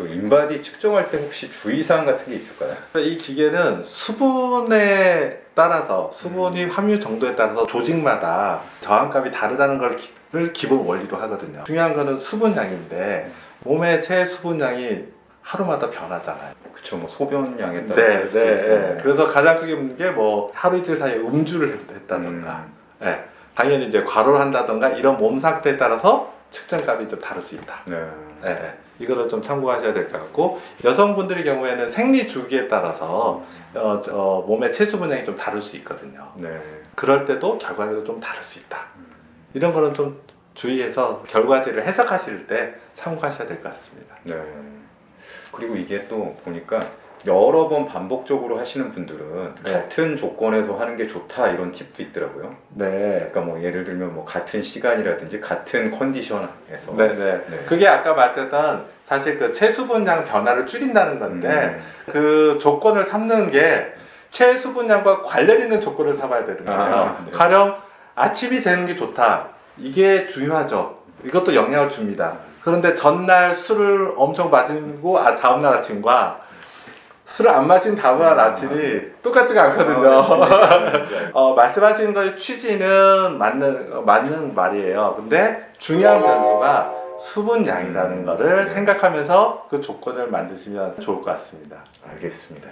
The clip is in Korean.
그 인바디 측정할 때 혹시 주의사항 같은 게 있을까요? 이 기계는 수분에 따라서 수분이 함유 정도에 따라서 조직마다 저항값이 다르다는 걸 기- 를 기본 원리로 하거든요. 중요한 거는 수분량인데 몸의 체수분량이 하루마다 변하잖아요. 그쵸, 뭐 소변량에 따라 네, 네. 네. 그래서 가장 크게 묻는 게 뭐 하루 이틀 사이에 음주를 했다던가, 음, 네. 당연히 이제 과로를 한다던가 이런 몸 상태에 따라서 측정값이 좀 다를 수 있다. 네. 네, 네. 이거를 좀 참고하셔야 될 것 같고 여성분들의 경우에는 생리 주기에 따라서 어, 저, 어, 몸의 체수 분량이 좀 다를 수 있거든요. 네. 그럴 때도 결과가 좀 다를 수 있다. 이런 거는 좀 주의해서 결과지를 해석하실 때 참고하셔야 될 것 같습니다. 네. 그리고 이게 또 보니까 여러 번 반복적으로 하시는 분들은 네. 같은 조건에서 하는 게 좋다 이런 팁도 있더라고요. 네. 그러니까 뭐 예를 들면 뭐 같은 시간이라든지 같은 컨디션에서 네, 네. 네. 그게 아까 말했던 사실 그 체수분량 변화를 줄인다는 건데 음. 그 조건을 삼는 게 체수분량과 관련 있는 조건을 삼아야 되는 거예요. 아, 네. 가령 아침이 되는 게 좋다. 이게 중요하죠. 이것도 영향을 줍니다. 그런데 전날 술을 엄청 마시고 아, 다음날 아침과 술을 안 마신 다음날 아침이 똑같지가 않거든요. 아, 네. 어, 말씀하신 거의 취지는 맞는 어, 맞는 말이에요. 근데 중요한 변수가 수분량이라는 음. 거를 네. 생각하면서 그 조건을 만드시면 좋을 것 같습니다. 알겠습니다.